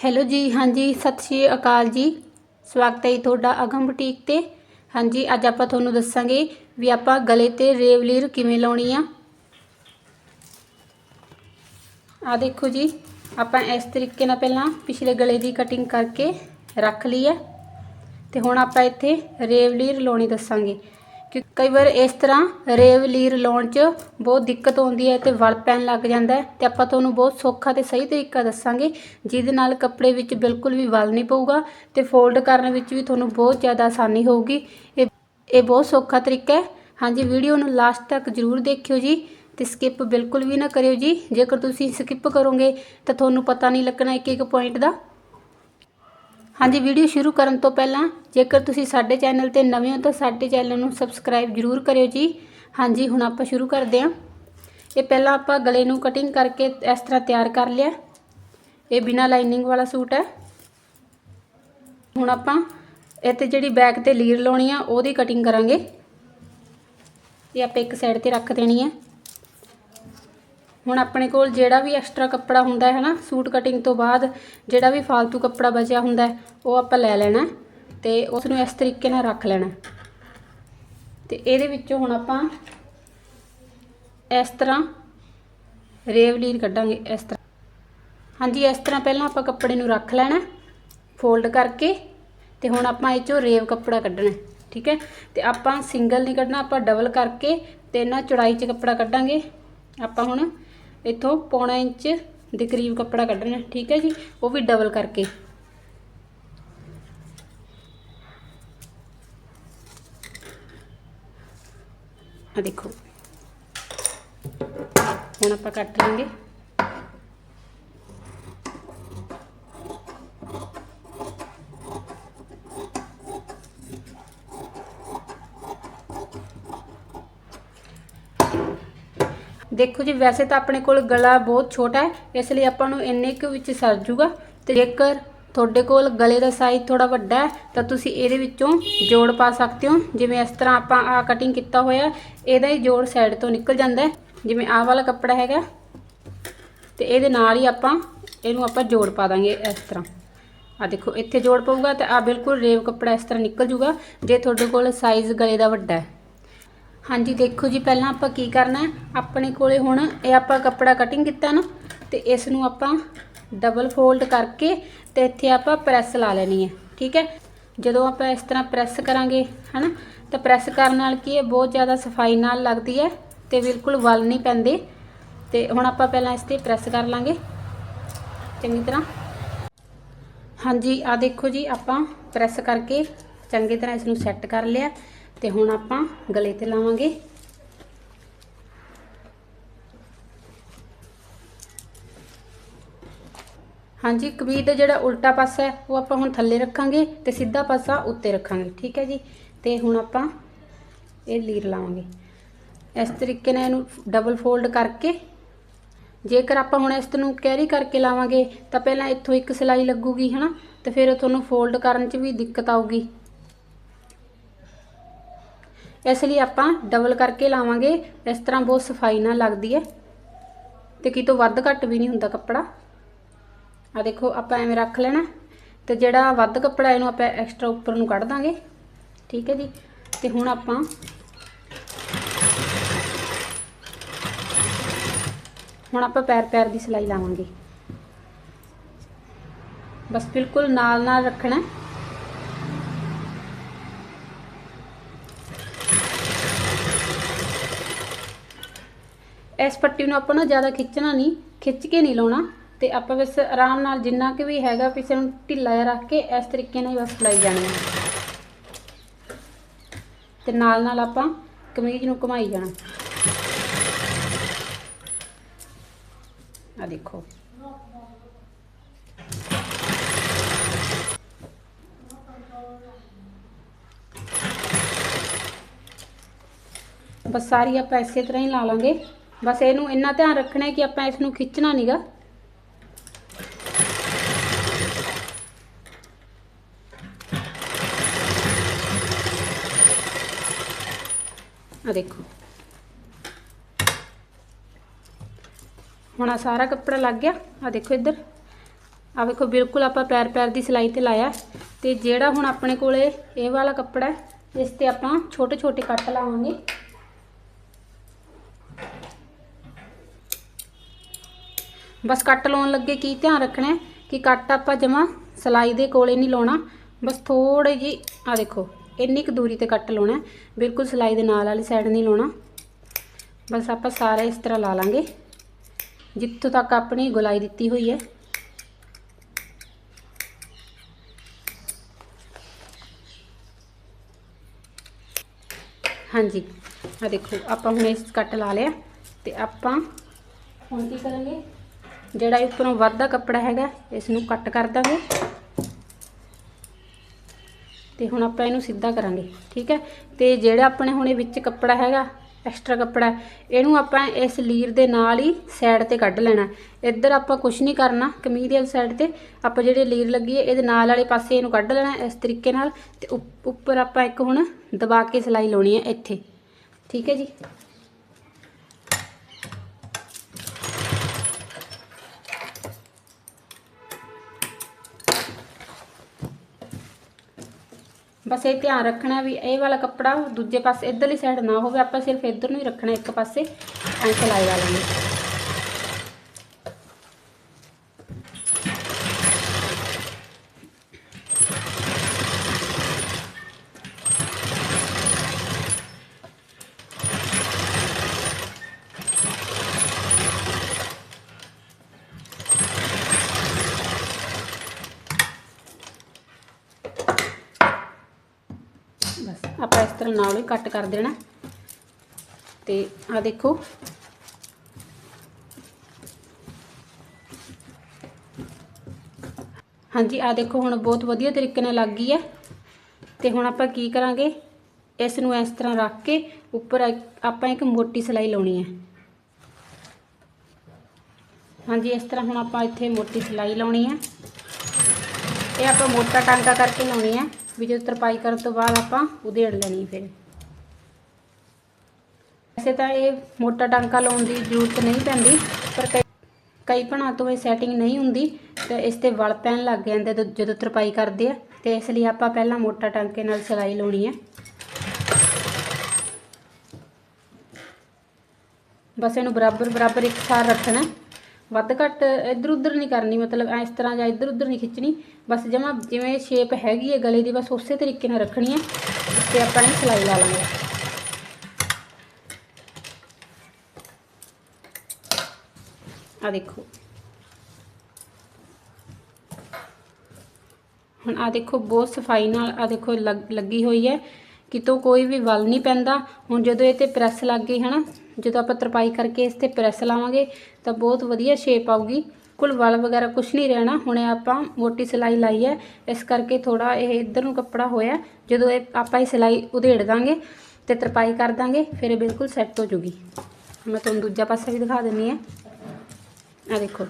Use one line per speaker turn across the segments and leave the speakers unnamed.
Hello ਜੀ, ਹਾਂਜੀ, ਸਤਿ ਸ਼੍ਰੀ ਅਕਾਲ ਜੀ। ਸਵਾਗਤ ਹੈ ਜੀ ਤੁਹਾਡਾ ਅਗਮ ਬੁਟੀਕ ਤੇ। ਹਾਂਜੀ, ਅੱਜ ਆਪਾਂ ਤੁਹਾਨੂੰ ਦੱਸਾਂਗੇ ਵੀ ਆਪਾਂ ਗਲੇ ਤੇ ਰੇਵਲੀਰ ਕਿਵੇਂ ਲਾਉਣੀ ਆ। ਆ ਦੇਖੋ ਜੀ, ਆਪਾਂ ਇਸ ਤਰੀਕੇ ਨਾਲ ਪਹਿਲਾਂ ਪਿਛਲੇ ਗਲੇ ਦੀ ਕਟਿੰਗ ਕਰਕੇ ਰੱਖ ਲਈ ਹੈ ਤੇ ਹੁਣ ਆਪਾਂ ਇੱਥੇ ਰੇਵਲੀਰ ਲਾਉਣੀ ਦੱਸਾਂਗੇ। ਕਿ ਕਈ ਵਾਰ ਇਸ ਤਰ੍ਹਾਂ ਰੇਵਲੀਰ ਲਾਉਣ 'ਚ ਬਹੁਤ ਦਿੱਕਤ ਆਉਂਦੀ ਹੈ ਤੇ ਵਲ ਪੈਣ ਲੱਗ ਜਾਂਦਾ ਹੈ ਤੇ ਆਪਾਂ ਤੁਹਾਨੂੰ ਬਹੁਤ ਸੌਖਾ ਤੇ ਸਹੀ ਤਰੀਕਾ ਦੱਸਾਂਗੇ, ਜਿਹਦੇ ਨਾਲ ਕੱਪੜੇ ਵਿੱਚ ਬਿਲਕੁਲ ਵੀ ਵਲ ਨਹੀਂ ਪਊਗਾ ਤੇ ਫੋਲਡ ਕਰਨ ਵਿੱਚ ਵੀ ਤੁਹਾਨੂੰ ਬਹੁਤ ਜ਼ਿਆਦਾ ਆਸਾਨੀ ਹੋਊਗੀ। ਇਹ ਇਹ ਬਹੁਤ ਸੌਖਾ ਤਰੀਕਾ ਹੈ। ਹਾਂਜੀ, ਵੀਡੀਓ ਨੂੰ ਲਾਸਟ ਤੱਕ ਜ਼ਰੂਰ ਦੇਖਿਓ ਜੀ ਤੇ ਸਕਿਪ ਬਿਲਕੁਲ ਵੀ ਨਾ ਕਰਿਓ ਜੀ। ਜੇਕਰ ਤੁਸੀਂ ਸਕਿਪ ਕਰੋਗੇ ਤਾਂ ਤੁਹਾਨੂੰ ਪਤਾ ਨਹੀਂ ਲੱਗਣਾ ਇੱਕ ਇੱਕ ਪੁਆਇੰਟ ਦਾ। ਹਾਂਜੀ ਵੀਡੀਓ ਸ਼ੁਰੂ ਕਰਨ ਤੋਂ ਪਹਿਲਾਂ ਜੇਕਰ ਤੁਸੀਂ ਸਾਡੇ ਚੈਨਲ ਤੇ ਨਵੇਂ ਹੋ ਤਾਂ ਸਾਡੇ ਚੈਨਲ ਨੂੰ ਸਬਸਕ੍ਰਾਈਬ ਜ਼ਰੂਰ ਕਰਿਓ ਜੀ। ਹਾਂਜੀ, ਹੁਣ ਆਪਾਂ ਸ਼ੁਰੂ ਕਰਦੇ ਹਾਂ। ਇਹ ਪਹਿਲਾਂ ਆਪਾਂ ਗਲੇ ਨੂੰ ਕਟਿੰਗ ਕਰਕੇ ਇਸ ਤਰ੍ਹਾਂ ਤਿਆਰ ਕਰ ਲਿਆ। ਇਹ ਬਿਨਾ ਲਾਈਨਿੰਗ ਵਾਲਾ ਸੂਟ ਹੈ। ਹੁਣ ਆਪਾਂ ਇੱਥੇ ਜਿਹੜੀ ਬੈਕ ਤੇ ਲੀਰ ਲਾਉਣੀ ਆ, ਉਹਦੀ ਕਟਿੰਗ ਕਰਾਂਗੇ। ਇਹ ਆਪਾਂ ਇੱਕ ਸਾਈਡ ਤੇ ਰੱਖ ਦੇਣੀ ਹੈ। ਹੁਣ ਆਪਣੇ ਕੋਲ ਜਿਹੜਾ ਵੀ ਐਕਸਟਰਾ ਕੱਪੜਾ ਹੁੰਦਾ ਹੈ ਨਾ ਸੂਟ ਕਟਿੰਗ ਤੋਂ ਬਾਅਦ ਜਿਹੜਾ ਵੀ ਫालतू ਕੱਪੜਾ ਬਚਿਆ ਹੁੰਦਾ ਉਹ ਆਪਾਂ ਲੈ ਲੈਣਾ ਤੇ ਉਸ ਨੂੰ ਇਸ ਤਰੀਕੇ ਨਾਲ ਰੱਖ ਲੈਣਾ ਤੇ ਇਹਦੇ ਵਿੱਚੋਂ ਹੁਣ ਆਪਾਂ ਇਸ ਤਰ੍ਹਾਂ ਰੇਵਲੀਰ ਕੱਢਾਂਗੇ ਇਸ ਤਰ੍ਹਾਂ। ਹਾਂਜੀ, ਇਸ ਤਰ੍ਹਾਂ ਪਹਿਲਾਂ ਆਪਾਂ ਕੱਪੜੇ ਨੂੰ ਰੱਖ ਲੈਣਾ ਫੋਲਡ ਕਰਕੇ ਤੇ ਹੁਣ ਆਪਾਂ ਇਹ ਚੋਂ ਰੇਵ ਕੱਪੜਾ ਕੱਢਣਾ ਠੀਕ ਹੈ? ਤੇ ਆਪਾਂ ਸਿੰਗਲ ਨਹੀਂ ਕੱਢਣਾ, ਆਪਾਂ ਡਬਲ ਕਰਕੇ ਤੇ ਨਾ ਚੌੜਾਈ 'ਚ ਕੱਪੜਾ ਕੱਢਾਂਗੇ। ਆਪਾਂ ਹੁਣ ਇੱਥੋਂ ਪੌਣਾ ਇੰਚ ਦੇ ਕਰੀਬ ਕੱਪੜਾ ਕੱਢਣਾ, ਠੀਕ ਹੈ ਜੀ? ਉਹ ਵੀ ਡਬਲ ਕਰਕੇ। ਆ ਦੇਖੋ। ਹੁਣ ਆਪਾਂ ਕੱਟ ਲਾਂਗੇ। ਦੇਖੋ ਜੀ, ਵੈਸੇ ਤਾਂ ਆਪਣੇ ਕੋਲ ਗਲਾ ਬਹੁਤ ਛੋਟਾ ਹੈ, ਇਸ ਲਈ ਆਪਾਂ ਨੂੰ ਇੰਨੇ ਕੁ ਵਿੱਚ ਸਰ ਜੂਗਾ। ਤੇ ਜੇਕਰ ਤੁਹਾਡੇ ਕੋਲ ਗਲੇ ਦਾ ਸਾਈਜ਼ ਥੋੜਾ ਵੱਡਾ ਹੈ, ਤਾਂ ਤੁਸੀਂ ਇਹਦੇ ਵਿੱਚੋਂ ਜੋੜ ਪਾ ਸਕਦੇ ਹੋ। ਜਿਵੇਂ ਇਸ ਤਰ੍ਹਾਂ ਆਪਾਂ ਆ ਕਟਿੰਗ ਕੀਤਾ ਹੋਇਆ, ਇਹਦਾ ਹੀ ਜੋੜ ਸਾਈਡ ਤੋਂ ਨਿਕਲ ਜਾਂਦਾ ਹੈ। ਜਿਵੇਂ ਆਹ ਵਾਲਾ ਕੱਪੜਾ ਹੈਗਾ। ਤੇ ਇਹਦੇ ਨਾਲ ਹੀ ਆਪਾਂ, ਇਹਨੂੰ ਆਪਾਂ ਜੋੜ ਪਾ ਦਾਂਗੇ ਇਸ ਤਰ੍ਹਾਂ। ਆ ਦੇਖੋ, ਇੱਥੇ ਜੋੜ ਪਊਗਾ ਤੇ ਆ ਬਿਲਕੁਲ ਰੇਵ ਕੱਪੜਾ ਇਸ ਤਰ੍ਹਾਂ ਨਿਕਲ ਜੂਗਾ, ਜੇ ਤੁਹਾਡੇ ਕੋਲ ਸਾਈਜ਼ ਗਲੇ ਦਾ ਵੱਡਾ ਹੈ। ਹਾਂਜੀ, ਦੇਖੋ ਜੀ, ਪਹਿਲਾਂ ਆਪਾਂ ਕੀ ਕਰਨਾ ਆਪਣੇ ਕੋਲੇ ਹੁਣ ਇਹ ਆਪਾਂ ਕੱਪੜਾ ਕਟਿੰਗ ਕੀਤਾ ਨਾ, ਤੇ ਇਸ ਨੂੰ ਆਪਾਂ ਡਬਲ ਫੋਲਡ ਕਰਕੇ ਤੇ ਇੱਥੇ ਆਪਾਂ ਪ੍ਰੈਸ ਲਾ ਲੈਣੀ ਹੈ, ਠੀਕ ਹੈ? ਜਦੋਂ ਆਪਾਂ ਇਸ ਤਰ੍ਹਾਂ ਪ੍ਰੈਸ ਕਰਾਂਗੇ, ਹਨਾ, ਤਾਂ ਪ੍ਰੈਸ ਕਰਨ ਨਾਲ ਕੀ ਹੈ? ਬਹੁਤ ਜ਼ਿਆਦਾ ਸਫ਼ਾਈ ਨਾਲ ਲੱਗਦੀ ਹੈ ਤੇ ਬਿਲਕੁਲ ਵਲ ਨਹੀਂ ਪੈਂਦੇ। ਤੇ ਹੁਣ ਆਪਾਂ ਪਹਿਲਾਂ ਇਸ ਤੇ ਪ੍ਰੈਸ ਕਰ ਲਾਂਗੇ। ਚੰਗੀ ਤਰ੍ਹਾਂ। ਹਾਂਜੀ ਆ ਦੇਖੋ ਜੀ, ਆਪਾਂ ਪ੍ਰੈਸ ਕਰਕੇ ਚੰਗੀ ਤਰ੍ਹਾਂ ਇਸ ਨੂੰ ਸੈੱਟ ਕਰ ਲਿਆ। ਤੇ ਹੁਣ ਆਪਾਂ ਗਲੇ ਤੇ ਲਾਵਾਂਗੇ। ਹਾਂਜੀ ਕਮੀਜ਼ ਦਾ ਜਿਹੜਾ ਉਲਟਾ ਪਾਸਾ ਹੈ, ਉਹ ਆਪਾਂ ਹੁਣ ਥੱਲੇ ਰੱਖਾਂਗੇ ਤੇ ਸਿੱਧਾ ਪਾਸਾ ਉੱਤੇ ਰੱਖਾਂਗੇ, ਠੀਕ ਹੈ ਜੀ? ਤੇ ਹੁਣ ਆਪਾਂ ਇਹ ਲੀਰ ਲਾਵਾਂਗੇ। ਇਸ ਤਰੀਕੇ ਨਾਲ ਇਹਨੂੰ ਡਬਲ ਫੋਲਡ ਕਰਕੇ, ਜੇਕਰ ਆਪਾਂ ਹੁਣ ਇਸ ਨੂੰ ਕੈਰੀ ਕਰਕੇ ਲਾਵਾਂਗੇ, ਤਾਂ ਪਹਿਲਾਂ ਇੱਥੋਂ ਇੱਕ ਸਿਲਾਈ ਲੱਗੂਗੀ, ਹਨਾ? ਤੇ ਫਿਰ ਤੁਹਾਨੂੰ ਫੋਲਡ ਕਰਨ 'ਚ ਵੀ ਦਿੱਕਤ ਆਊਗੀ। ਇਸ ਲਈ ਆਪਾਂ ਡਬਲ ਕਰਕੇ ਲਾਵਾਂਗੇ। ਇਸ ਤਰ੍ਹਾਂ ਬਹੁਤ ਸਫ਼ਾਈ ਨਾਲ ਲੱਗਦੀ ਹੈ। ਤੇ ਕਿਤੋਂ ਵੱਧ ਘੱਟ ਵੀ ਨਹੀਂ ਹੁੰਦਾ ਕੱਪੜਾ। ਆ ਦੇਖੋ, ਆਪਾਂ ਐਵੇਂ ਰੱਖ ਲੈਣਾ। ਤੇ ਜਿਹੜਾ ਵੱਧ ਕੱਪੜਾ ਇਹਨੂੰ ਆਪਾਂ ਐਕਸਟਰਾ ਉੱਪਰ ਨੂੰ ਕੱਢ ਦਾਂਗੇ। ਠੀਕ ਹੈ ਜੀ? ਤੇ ਹੁਣ ਆਪਾਂ ਹੁਣ ਆਪਾਂ ਪੈਰ ਪੈਰ ਦੀ ਸਿਲਾਈ ਲਾਵਾਂਗੇ। ਬਸ ਬਿਲਕੁਲ ਨਾਲ ਨਾਲ ਰੱਖਣਾ। ਇਸ ਪੱਟੀ ਨੂੰ ਆਪਾਂ ਨੂੰ ਜ਼ਿਆਦਾ ਖਿੱਚਣਾ ਨਹੀਂ, ਖਿੱਚ ਕੇ ਨਹੀਂ ਲਾਉਣਾ ਤੇ ਆਪਾਂ ਬਸ ਆਰਾਮ ਨਾਲ ਜਿੰਨਾ ਕਿ ਵੀ ਹੈਗਾ ਪਿੱਛੇ ਨੂੰ ਢਿੱਲਾ ਜਿਹਾ ਰੱਖ ਕੇ ਇਸ ਤਰੀਕੇ ਨਾਲ ਹੀ ਬਸ ਲਾਈ ਜਾਣੀ ਹੈ। ਤੇ ਨਾਲ ਨਾਲ ਆਪਾਂ ਕਮੀਜ਼ ਨੂੰ ਘੁਮਾਈ ਜਾਣਾ। ਆ ਦੇਖੋ। ਬਸ ਸਾਰੀ ਆਪਾਂ ਇਸੇ ਤਰ੍ਹਾਂ ਹੀ ਲਾ ਲਾਂਗੇ। ਬਸ ਇਹਨੂੰ ਇੰਨਾ ਧਿਆਨ ਰੱਖਣਾ ਹੈ ਕਿ ਆਪਾਂ ਇਸ ਨੂੰ ਖਿੱਚਣਾ ਨਹੀਂਗਾ ਆ ਦੇਖੋ। ਹੁਣ ਆ ਸਾਰਾ ਕੱਪੜਾ ਲੱਗ ਗਿਆ। ਆ ਦੇਖੋ ਇੱਧਰ। ਆ ਵੇਖੋ, ਬਿਲਕੁਲ ਆਪਾਂ ਪੈਰ ਪੈਰ ਦੀ ਸਿਲਾਈ ਤੇ ਲਾਇਆ। ਤੇ ਜਿਹੜਾ ਹੁਣ ਆਪਣੇ ਕੋਲੇ ਇਹ ਵਾਲਾ ਕੱਪੜਾ ਇਸ ਤੇ ਆਪਾਂ ਛੋਟੇ ਛੋਟੇ ਕੱਟ ਲਾਵਾਂਗੇ। ਬਸ ਕੱਟ ਲਾਉਣ ਲੱਗੇ, ਕੀ ਧਿਆਨ ਰੱਖਣਾ ਕਿ ਕੱਟ ਆਪਾਂ ਜਮਾ ਸਿਲਾਈ ਦੇ ਕੋਲੇ ਨਹੀਂ ਲਾਉਣਾ। ਬਸ ਥੋੜੇ ਜੀ ਆ ਦੇਖੋ, ਇੰਨੀ ਕੁ ਦੂਰੀ ਤੇ ਕੱਟ ਲਾਉਣਾ ਬਿਲਕੁਲ ਸਿਲਾਈ ਦੇ ਨਾਲ ਵਾਲੀ ਸਾਈਡ ਨਹੀਂ ਲਾਉਣਾ। ਬਸ ਆਪਾਂ ਸਾਰੇ ਇਸ ਤਰ੍ਹਾਂ ਲਾ ਲਾਂਗੇ। ਜਿੱਥੋਂ ਤੱਕ ਆਪਣੀ ਗੁਲਾਈ ਦਿੱਤੀ ਹੋਈ ਹੈ। ਹਾਂਜੀ ਆ ਦੇਖੋ, ਆਪਾਂ ਹੁਣ ਇਸ ਕੱਟ ਲਾ ਲਿਆ ਤੇ ਆਪਾਂ ਹੁਣ ਕੀ ਕਰਾਂਗੇ? ਜਿਹੜਾ ਇਹ ਉੱਪਰੋਂ ਵੱਧਦਾ ਕੱਪੜਾ ਹੈਗਾ, ਇਸ ਨੂੰ ਕੱਟ ਕਰ ਦਾਂਗੇ ਤੇ ਹੁਣ ਆਪਾਂ ਇਹਨੂੰ ਸਿੱਧਾ ਕਰਾਂਗੇ, ਠੀਕ ਹੈ? ਤੇ ਜਿਹੜਾ ਆਪਣੇ ਹੁਣ ਇਹ ਵਿੱਚ ਕੱਪੜਾ ਹੈਗਾ ਐਕਸਟਰਾ ਕੱਪੜਾ, ਇਹਨੂੰ ਆਪਾਂ ਇਸ ਲੀਰ ਦੇ ਨਾਲ ਹੀ ਸਾਈਡ ਤੇ ਕੱਢ ਲੈਣਾ। ਇੱਧਰ ਆਪਾਂ ਕੁਝ ਨਹੀਂ ਕਰਨਾ, ਕਮੀਜ਼ ਵਾਲੀ ਸਾਈਡ ਤੇ। ਆਪਾਂ ਜਿਹੜੇ ਲੀਰ ਲੱਗੀ ਹੈ, ਇਹਦੇ ਨਾਲ ਵਾਲੇ ਪਾਸੇ ਇਹਨੂੰ ਕੱਢ ਲੈਣਾ ਇਸ ਤਰੀਕੇ ਨਾਲ। ਤੇ ਉੱਪਰ ਆਪਾਂ ਇੱਕ ਹੁਣ ਦਬਾ ਕੇ ਸਿਲਾਈ ਲਾਉਣੀ ਹੈ ਇੱਥੇ। ਠੀਕ ਹੈ ਜੀ? ਬਸ ਇਹ ਧਿਆਨ ਰੱਖਣਾ ਵੀ ਇਹ ਵਾਲਾ ਕੱਪੜਾ ਦੂਜੇ ਪਾਸੇ, ਇਧਰਲੀ ਸਾਈਡ ਨਾ ਹੋਵੇ, ਆਪਾਂ ਸਿਰਫ ਇਧਰ ਨੂੰ ਹੀ ਰੱਖਣਾ ਇੱਕ ਪਾਸੇ, ਐਂ ਸਿਲਾਈ ਲਾ ਨੂੰ ਬਸ ਆਪਾਂ ਇਸ ਤਰ੍ਹਾਂ ਨਾਲ ਹੀ ਕੱਟ ਕਰ ਦੇਣਾ। ਤੇ ਆ ਦੇਖੋ। ਹਾਂਜੀ ਆ ਦੇਖੋ, ਹੁਣ ਬਹੁਤ ਵਧੀਆ ਤਰੀਕੇ ਨਾਲ ਲੱਗ ਗਈ ਹੈ। ਤੇ ਹੁਣ ਆਪਾਂ ਕੀ ਕਰਾਂਗੇ? ਇਸ ਨੂੰ ਇਸ ਤਰ੍ਹਾਂ ਰੱਖ ਕੇ ਉੱਪਰ ਆਪਾਂ ਇੱਕ ਮੋਟੀ ਸਿਲਾਈ ਲਾਉਣੀ ਹੈ। ਹਾਂਜੀ, ਇਸ ਤਰ੍ਹਾਂ ਹੁਣ ਆਪਾਂ ਇੱਥੇ ਮੋਟੀ ਸਿਲਾਈ ਲਾਉਣੀ ਹੈ। ਇਹ ਆਪਾਂ ਮੋਟਾ ਟਾਂਕਾ ਕਰਕੇ ਲਾਉਣੀ ਹੈ। ਵੀ ਜਦੋਂ ਤਰਪਾਈ ਕਰਨ ਤੋਂ ਬਾਅਦ ਆਪਾਂ ਉਧੇੜ ਲੈਣੀ ਫਿਰ। ਵੈਸੇ ਤਾਂ ਇਹ ਮੋਟਾ ਟਾਂਕਾ ਲਾਉਣ ਦੀ ਜ਼ਰੂਰਤ ਨਹੀਂ ਪੈਂਦੀ, ਪਰ ਕਈ ਕਈ ਭਣਾ ਤੋਂ ਇਹ ਸੈਟਿੰਗ ਨਹੀਂ ਹੁੰਦੀ, ਤੇ ਇਸ ਤੇ ਵਲ ਪੈਣ ਲੱਗ ਜਾਂਦੇ ਜਦੋਂ- ਤਰਪਾਈ ਕਰਦੇ ਆ, ਤੇ ਇਸ ਲਈ ਆਪਾਂ ਪਹਿਲਾਂ ਮੋਟਾ ਟਾਂਕੇ ਨਾਲ ਸਿਲਾਈ ਲਾਉਣੀ ਹੈ ਬਸ ਇਹਨੂੰ ਬਰਾਬਰ ਬਰਾਬਰ ਇੱਕ ਸਾਰ ਰੱਖਣਾ। ਵੱਧ ਘੱਟ ਇੱਧਰ ਉੱਧਰ ਨਹੀਂ ਕਰਨੀ, ਮਤਲਬ ਇਸ ਤਰ੍ਹਾਂ ਜਾਂ ਇੱਧਰ ਉੱਧਰ ਨਹੀਂ ਖਿੱਚਣੀ। ਬਸ ਜਮਾ ਜਿਵੇਂ ਸ਼ੇਪ ਹੈਗੀ ਹੈ ਗਲੇ ਦੀ, ਬਸ ਉਸੇ ਤਰੀਕੇ ਨਾਲ ਰੱਖਣੀ ਹੈ ਤੇ ਆਪਾਂ ਇਹ ਸਿਲਾਈ ਲਾ ਲਾਂਗੇ। ਆ ਦੇਖੋ। ਹੁਣ ਆ ਦੇਖੋ, ਬਹੁਤ ਸਫ਼ਾਈ ਨਾਲ ਆ ਦੇਖੋ ਲੱਗ- ਲੱਗੀ ਹੋਈ ਹੈ। ਕਿਤੋਂ ਕੋਈ ਵੀ ਵਲ ਨਹੀਂ ਪੈਂਦਾ। ਹੁਣ ਜਦੋਂ ਇਹ ਤੇ ਪ੍ਰੈਸ ਲੱਗ ਗਈ, ਹਨਾ ਜਦੋਂ ਆਪਾਂ ਤਰਪਾਈ ਕਰਕੇ ਇਸ ਤੇ ਪ੍ਰੈਸ ਲਾਵਾਂਗੇ ਤਾਂ ਬਹੁਤ ਵਧੀਆ ਸ਼ੇਪ ਆਊਗੀ। ਕੁਲ ਵਲ ਵਗੈਰਾ ਕੁਝ ਨਹੀਂ ਰਹਿਣਾ, ਹੁਣੇ ਆਪਾਂ ਮੋਟੀ ਸਿਲਾਈ ਲਾਈ ਹੈ। ਇਸ ਕਰਕੇ ਥੋੜਾ ਇਹ ਇੱਧਰ ਨੂੰ ਕੱਪੜਾ ਹੋਇਆ। ਜਦੋਂ ਇਹ ਆਪਾਂ ਇਹ ਸਿਲਾਈ ਉਧੇੜ ਦਾਂਗੇ ਤੇ ਤਰਪਾਈ ਕਰ ਦਾਂਗੇ, ਫਿਰ ਇਹ ਬਿਲਕੁਲ ਸੈੱਟ ਹੋ ਜੂਗੀ। ਮੈਂ ਤੁਹਾਨੂੰ ਦੂਜਾ ਪਾਸਾ ਵੀ ਦਿਖਾ ਦਿੰਨੀ ਆ ਆ ਦੇਖੋ।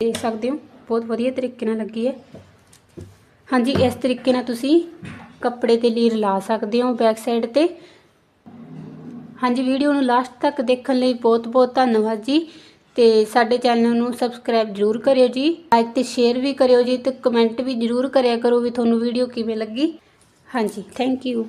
ਦੇਖ ਸਕਦੇ ਹੋ, ਬਹੁਤ ਵਧੀਆ ਤਰੀਕੇ ਨਾਲ ਲੱਗੀ ਹੈ। ਹਾਂਜੀ, ਇਸ ਤਰੀਕੇ ਨਾਲ ਤੁਸੀਂ ਕੱਪੜੇ ਤੇ ਲੀਰ ਲਾ ਸਕਦੇ ਹੋ ਬੈਕ ਸਾਈਡ ਤੇ। ਹਾਂਜੀ, ਵੀਡੀਓ ਨੂੰ ਲਾਸਟ ਤੱਕ ਦੇਖਣ ਲਈ ਬਹੁਤ ਬਹੁਤ ਧੰਨਵਾਦ ਜੀ। ਤੇ ਸਾਡੇ ਚੈਨਲ ਨੂੰ ਸਬਸਕ੍ਰਾਈਬ ਜਰੂਰ ਕਰਿਓ ਜੀ। ਲਾਈਕ ਤੇ ਸ਼ੇਅਰ ਵੀ ਕਰਿਓ ਜੀ ਤੇ ਕਮੈਂਟ ਵੀ ਜਰੂਰ ਕਰਿਆ ਕਰੋ ਵੀ ਤੁਹਾਨੂੰ ਵੀਡੀਓ ਕਿਵੇਂ ਲੱਗੀ। ਹਾਂਜੀ ਥੈਂਕ ਯੂ